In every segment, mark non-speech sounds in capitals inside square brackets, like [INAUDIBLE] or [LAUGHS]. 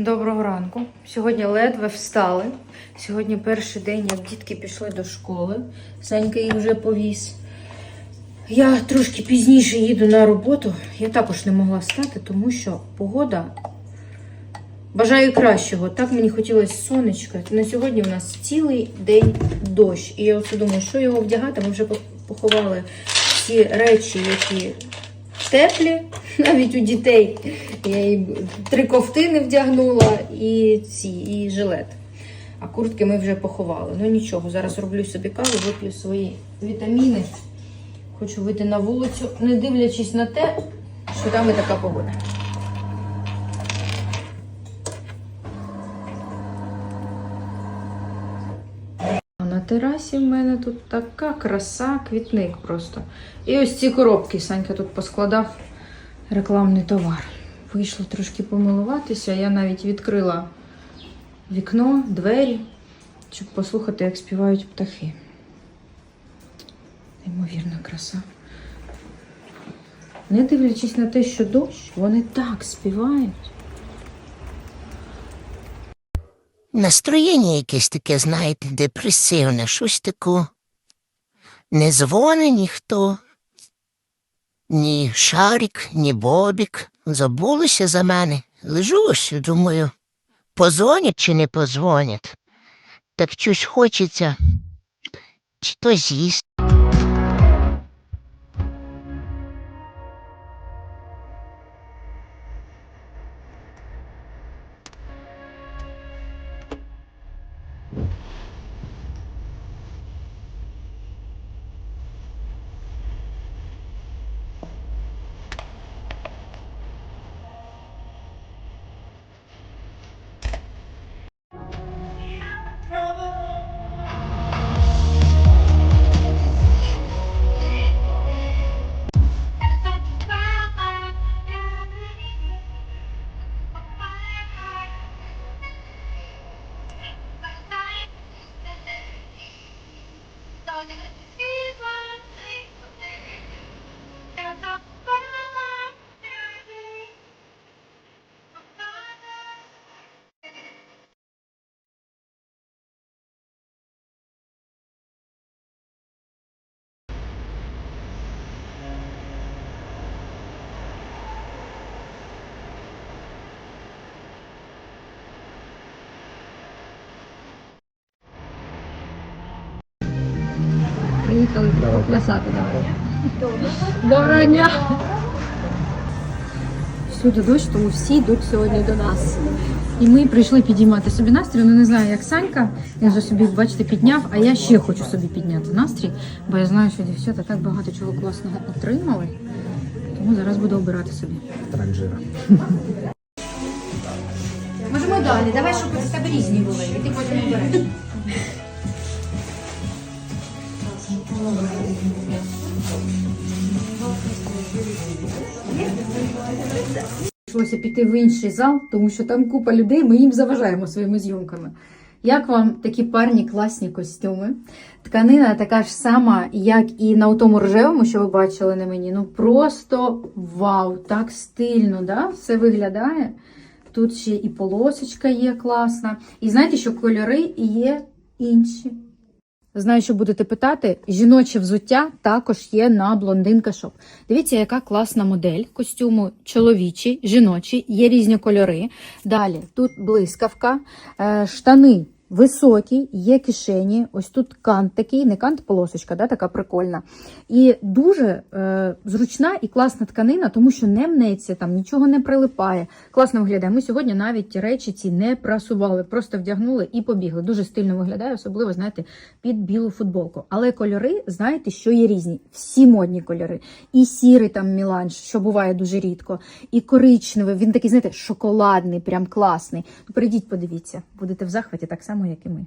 Доброго ранку. Сьогодні ледве встали. Сьогодні перший день, як дітки пішли до школи. Санька їх вже повіз. Я трошки пізніше їду на роботу. Я також не могла встати, тому що погода. Бажаю кращого. Так мені хотілося сонечка. На сьогодні у нас цілий день дощ. І я оце думаю, що його вдягати. Ми вже поховали всі речі, які теплі, навіть у дітей. Я їй три ковтини вдягнула і ці, і жилет. А куртки ми вже поховали. Ну нічого, зараз роблю собі каву, вип'ю свої вітаміни. Хочу вийти на вулицю, не дивлячись на те, що там і така погода. Терасі в мене тут така краса, квітник просто. І ось ці коробки Санька тут поскладав рекламний товар. Вийшло трошки помилуватися. Я навіть відкрила вікно, двері, щоб послухати, як співають птахи. Неймовірна краса. Не дивлячись на те, що дощ, вони так співають. Настроєння якесь таке, знаєте, депресивне, щось таке. Не дзвонить ніхто, ні Шарик, ні Бобік. Забулися за мене. Лежу ось, думаю, позвонять чи не позвонять. Так щось хочеться, чи то з'їсти. Приїхали плясати. Доброго дня! Всюди дощ, тому всі йдуть сьогодні до нас. І ми прийшли підіймати собі настрій. Ну не знаю, як Санька. Він вже собі, бачите, підняв, а я ще хочу собі підняти настрій, бо я знаю, що дівчата так багато чого класного отримали. Тому зараз буду обирати собі. транжира. Можемо далі. Давай, щоб у тебе різні були. І ти потім обереш. Прийшлося піти в інший зал, тому що там купа людей, ми їм заважаємо своїми зйомками. Як вам такі парні класні костюми? Тканина така ж сама, як і на тому рожевому, що ви бачили на мені. Ну просто вау! Так стильно, да? все виглядає. Тут ще і полосочка є класна. І знаєте, що кольори є інші. Знаю, що будете питати, жіноче взуття також є на блондинка шоп. Дивіться, яка класна модель костюму чоловічий, жіночий, є різні кольори. Далі тут блискавка, е, штани високі, є кишені. Ось тут кант такий, не кант, полосочка, да, така прикольна. І дуже е, зручна і класна тканина, тому що не мнеться, там нічого не прилипає. Класно виглядає. Ми сьогодні навіть речі ці не прасували, просто вдягнули і побігли. Дуже стильно виглядає, особливо, знаєте, під білу футболку. Але кольори, знаєте, що є різні. Всі модні кольори. І сірий там міланж, що буває дуже рідко, і коричневий. Він такий, знаєте, шоколадний, прям класний. Ну, Прийдіть, подивіться, будете в захваті так само, як і ми.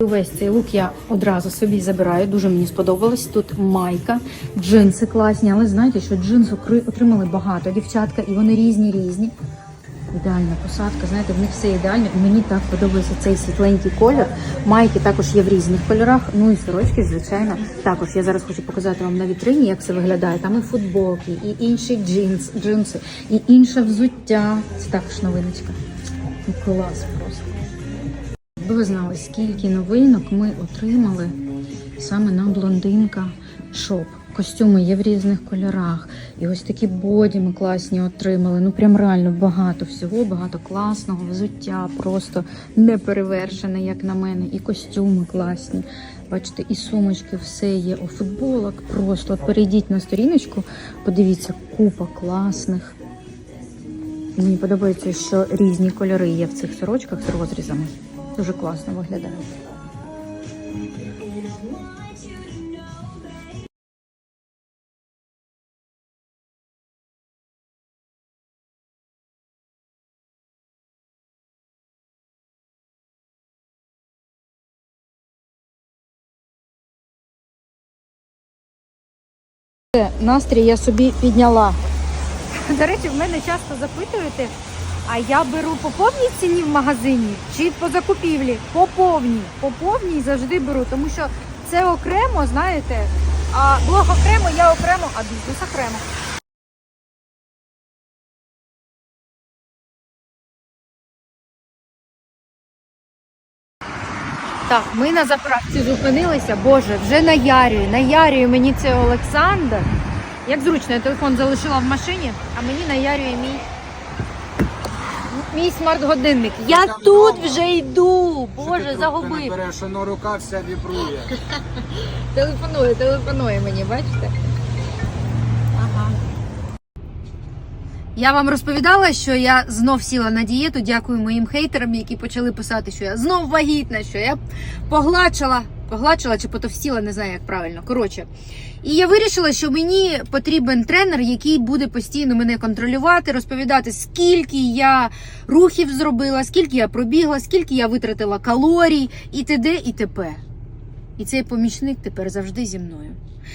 Увесь цей лук я одразу собі забираю. Дуже мені сподобалось. Тут майка, джинси класні, але знаєте, що джинс укри- отримали багато дівчатка, і вони різні різні. Ідеальна посадка, знаєте, в них все ідеально. Мені так подобається цей світленький колір. Майки також є в різних кольорах. Ну і сорочки, звичайно. Також я зараз хочу показати вам на вітрині, як це виглядає. Там і футболки, і інші джинс, джинси, і інше взуття. Це також новиночка. Ну, Клас просто. Якби ви знали, скільки новинок ми отримали саме на блондинка шоп. Костюми є в різних кольорах. І ось такі боді ми класні отримали. Ну прям реально багато всього, багато класного, взуття, просто неперевершене, як на мене. І костюми класні. Бачите, і сумочки, все є. У футболок просто. От перейдіть на сторіночку, подивіться, купа класних. Мені подобається, що різні кольори є в цих сорочках з розрізами. Дуже класно виглядає. Настрій я собі підняла. До речі, в мене часто запитуєте, а я беру по повній ціні в магазині чи по закупівлі? По повній. По повній завжди беру, тому що це окремо, знаєте, а блог окремо, я окремо, а бізнес окремо. Так, ми на заправці зупинилися. Боже, вже наярює, наярює мені це Олександр. Як зручно, я телефон залишила в машині, а мені наярює мій, мій смарт-годинник. Я тут вже йду. Боже, загубив. Береш, воно рука вся вібрує. [LAUGHS] Телефонує, телефонує мені, бачите? Я вам розповідала, що я знов сіла на дієту. Дякую моїм хейтерам, які почали писати, що я знов вагітна, що я погладшила чи потовстіла, не знаю, як правильно. Коротше. І я вирішила, що мені потрібен тренер, який буде постійно мене контролювати, розповідати, скільки я рухів зробила, скільки я пробігла, скільки я витратила калорій, і т.д. і т.п. І цей помічник тепер завжди зі мною.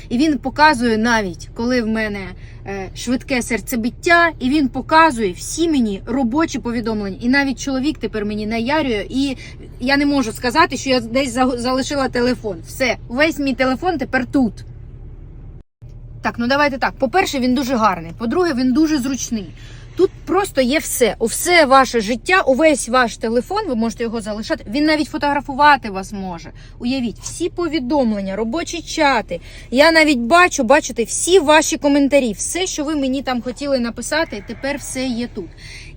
І він показує навіть, коли в мене е, швидке серцебиття, і він показує всі мені робочі повідомлення. І навіть чоловік тепер мені наярює, і я не можу сказати, що я десь за- залишила телефон. Все, весь мій телефон тепер тут. Так, ну давайте так. По-перше, він дуже гарний. По-друге, він дуже зручний. Тут просто є все. Все ваше життя, увесь ваш телефон, ви можете його залишати. Він навіть фотографувати вас може. Уявіть, всі повідомлення, робочі чати. Я навіть бачу, бачите, всі ваші коментарі, все, що ви мені там хотіли написати, тепер все є тут.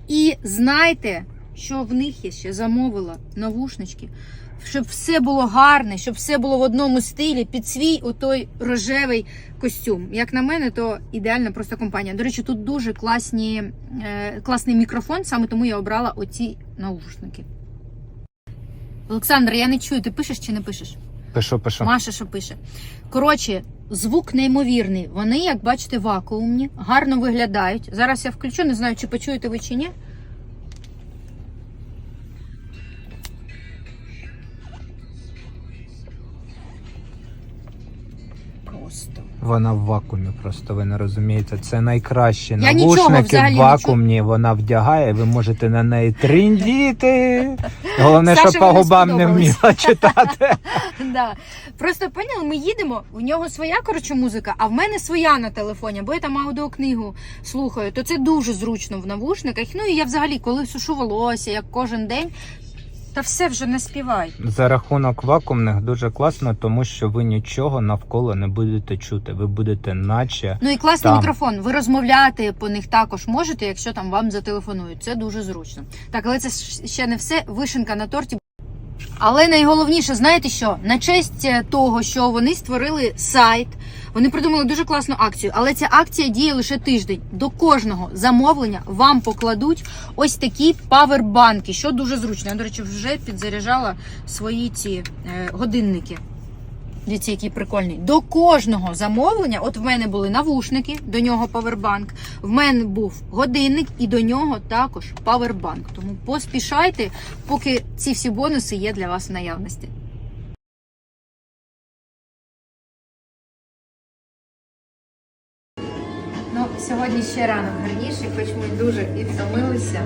І знайте, що в них я ще замовила навушнички, щоб все було гарне, щоб все було в одному стилі, під свій отой рожевий костюм. Як на мене, то ідеальна просто компанія. До речі, тут дуже класні, е, класний мікрофон, саме тому я обрала оці наушники. Олександр, я не чую, ти пишеш чи не пишеш? Пишу, пишу. Маша, що пише. Коротше, звук неймовірний. Вони, як бачите, вакуумні, гарно виглядають. Зараз я включу, не знаю, чи почуєте ви чи ні. Вона в вакуумі, просто ви не розумієте. Це найкраще. Я нічого Навушники взагалі не вакуумні, вона вдягає, ви можете на неї триндіти. Головне, Саше щоб по губам не вміла читати. [LAUGHS] Да. Просто поняли, ми їдемо, в нього своя коротше музика, а в мене своя на телефоні, бо я там аудіокнигу слухаю, то це дуже зручно в навушниках. Ну і я взагалі, коли сушу волосся, як кожен день, та все вже не співай. За рахунок вакуумних дуже класно, тому що ви нічого навколо не будете чути. Ви будете наче. Ну і класний Там. мікрофон. Ви розмовляти по них також можете, якщо там вам зателефонують. Це дуже зручно. Так, але це ще не все. Вишенка на торті. Але найголовніше, знаєте що? На честь е, того, що вони створили сайт, вони придумали дуже класну акцію. Але ця акція діє лише тиждень. До кожного замовлення вам покладуть ось такі павербанки, що дуже зручно. Я, до речі, вже підзаряджала свої ці е, годинники. Дивіться, який прикольний. До кожного замовлення, от в мене були навушники, до нього павербанк. В мене був годинник, і до нього також павербанк. Тому поспішайте, поки ці всі бонуси є для вас в наявності. Сьогодні ще ранок гарніший, хоч ми дуже і втомилися.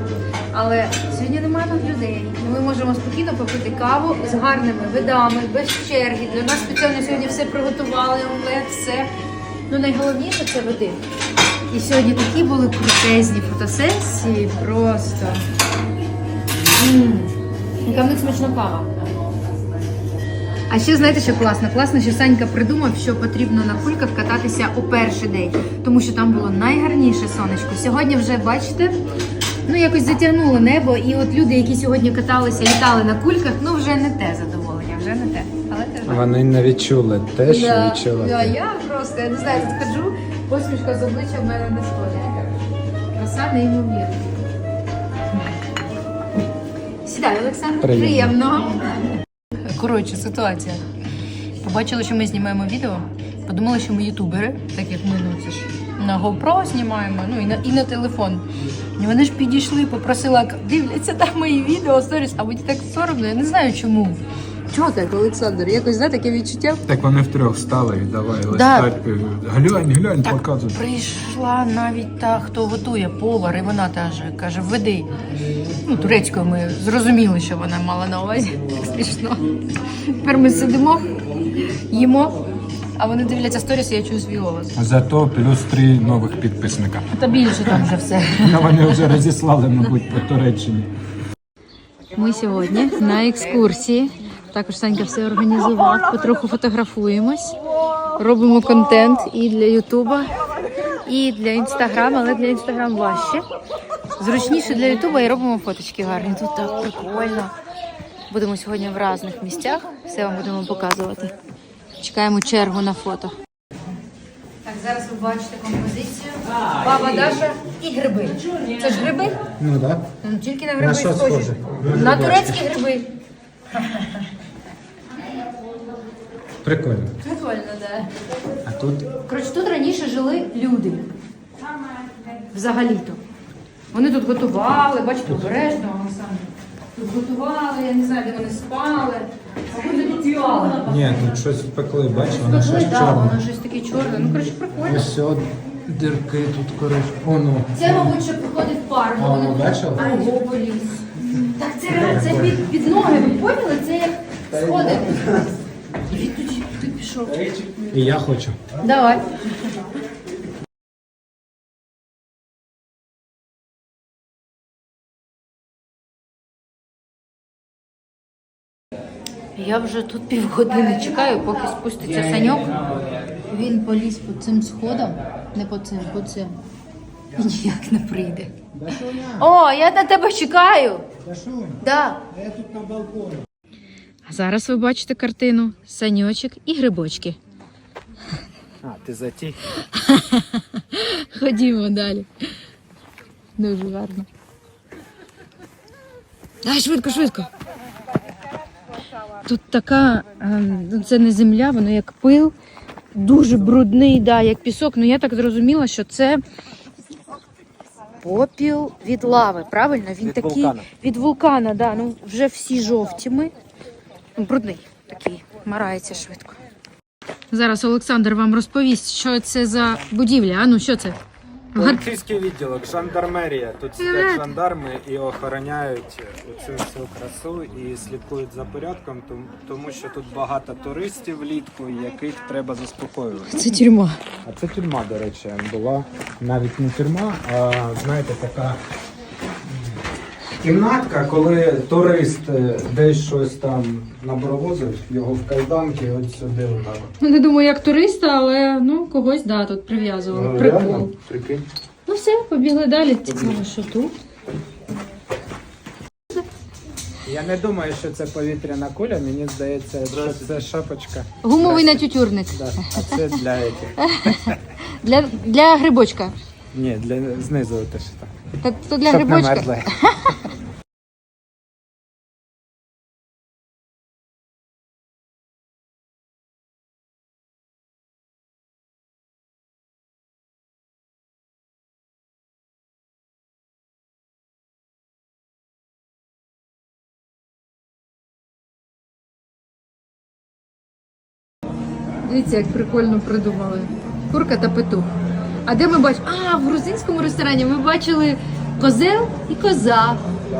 Але сьогодні немає нас людей. Ми можемо спокійно попити каву з гарними видами, без черги. Для нас спеціально сьогодні все приготували, омлет, все. Ну найголовніше це види. І сьогодні такі були крутезні фотосесії, просто. Мм. Яка в них смачна кава. А ще знаєте, що класно? Класно, що Санька придумав, що потрібно на кульках кататися у перший день, тому що там було найгарніше сонечко. Сьогодні вже бачите, ну якось затягнуло небо, і от люди, які сьогодні каталися, літали на кульках, ну вже не те задоволення, вже не те. Але теж Вони не відчули те, що Да, відчула. да, я просто я не знаю, ходжу, посмішка з обличчя в мене не сходить. Краса неймовірна. Сідай, Олександр, Приємно. приємного. Коротше, ситуація. Побачили, що ми знімаємо відео, подумали, що ми ютубери, так як ми ну це ж на GoPro знімаємо, ну і на і на телефон. І вони ж підійшли, попросили, дивляться там мої відео, сторіс, а мені так соромно, я не знаю чому. Чого так, Олександр? Якось знаєте, таке відчуття. Так вони втрьох стали і давай Да. листать. Глянь, глянь, Так показуй. прийшла навіть та, хто готує повар, і вона теж каже, веди. Ну, турецькою ми зрозуміли, що вона мала на увазі. Так смішно. Тепер ми сидимо, їмо, а вони дивляться сторіс, і я чую свій голос. Зато плюс три нових підписника. Та більше там вже все. Ну, вони вже розіслали, мабуть, по Туреччині. Ми сьогодні на екскурсії. Також Санька все організував, потроху фотографуємось, робимо контент і для Ютуба, і для Інстаграм, але для Інстаграм важче. Зручніше для Ютуба і робимо фоточки гарні. Тут так прикольно. Будемо сьогодні в різних місцях, все вам будемо показувати. Чекаємо чергу на фото. Так, зараз ви бачите композицію. Баба Даша і гриби. Це ж гриби? Ну так. Ну, тільки на гриби схожі. На турецькі гриби. Прикольно. Прикольно, да. А тут Коротше, тут раніше жили люди. Взагалі-то. Вони тут готували, бачите, обережно саме. Тут готували, я не знаю, де вони спали. А вони тут спали. ні, тут щось впекли, бач, воно щось да, чорне. воно щось таке чорне. Ну, коротше, прикольно. Ось от дірки тут коротше. О, ну. Це, мабуть, що приходить пар. бо А, вони ну, бачила? Ого, поліз. Так це, це під, під ноги, ви поняли? Це як сходи. Тут, тут пішов. І я хочу. Давай. Я вже тут півгодини чекаю, поки спуститься саньок. Він поліз по цим сходам, не по цим, по цим. І ніяк не прийде. О, я на тебе чекаю. Да. А зараз ви бачите картину саньочок і грибочки. А, ти затій. [LAUGHS] Ходімо далі. Дуже гарно. Ай, швидко, швидко. Тут така, ем, ну, це не земля, воно як пил, дуже брудний, да, як пісок. Ну я так зрозуміла, що це попіл від лави, правильно? Він Від такий вулкана. від вулкана, да. Ну вже всі жовті ми. Ну, брудний такий, марається швидко. Зараз Олександр вам розповість, що це за будівля. А ну що це? Поліцейський відділок, жандармерія. Тут сидять жандарми і охороняють цю всю красу і слідкують за порядком, тому- тому що тут багато туристів влітку, яких треба заспокоювати. Це тюрма. А це тюрма, до речі, була навіть не тюрма, а знаєте, така кімнатка, коли турист е, десь щось там набровозив, його в кайданки, от сюди отак. Ну, не думаю, як туриста, але ну когось да, тут прив'язували. Ну, Прикол. реально, прикинь. Ну все, побігли далі. Цікаво, що тут. Я не думаю, що це повітряна куля. Мені здається, що це шапочка. Гумовий натютюрник. Да. А це для этих. [LAUGHS] Для, для грибочка. Ні, для знизу те що там. Та то для Щоб не грибочка. мерзли. [LAUGHS] Дивіться, як прикольно придумали. Курка та петух. А де ми бачимо? А, в грузинському ресторані ми бачили козел і коза.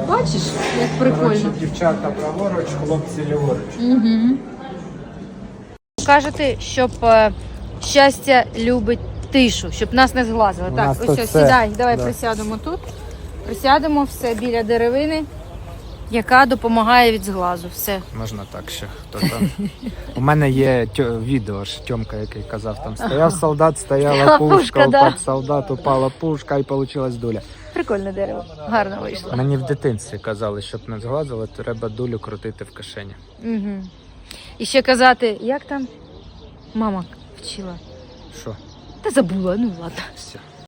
Бачиш, як прикольно. Дівчата праворуч, хлопці ліворуч. Угу. Кажете, щоб е, щастя любить тишу, щоб нас не зглазило. У так, нас ось тут все, все. сідай, давай Да. присядемо тут. Присядемо все біля деревини, яка допомагає від зглазу. Все. Можна так ще. Хто там? У мене є тьо- відео ж Тьомка, який казав, там стояв солдат, стояла Стояла пушка, пушка, да. солдат, упала пушка і вийшла дуля. Прикольне дерево. Гарно вийшло. Мені в дитинстві казали, щоб не зглазило, треба дулю крутити в кишені. Угу. І ще казати, як там мама вчила. Що? Та забула, ну ладно. Все.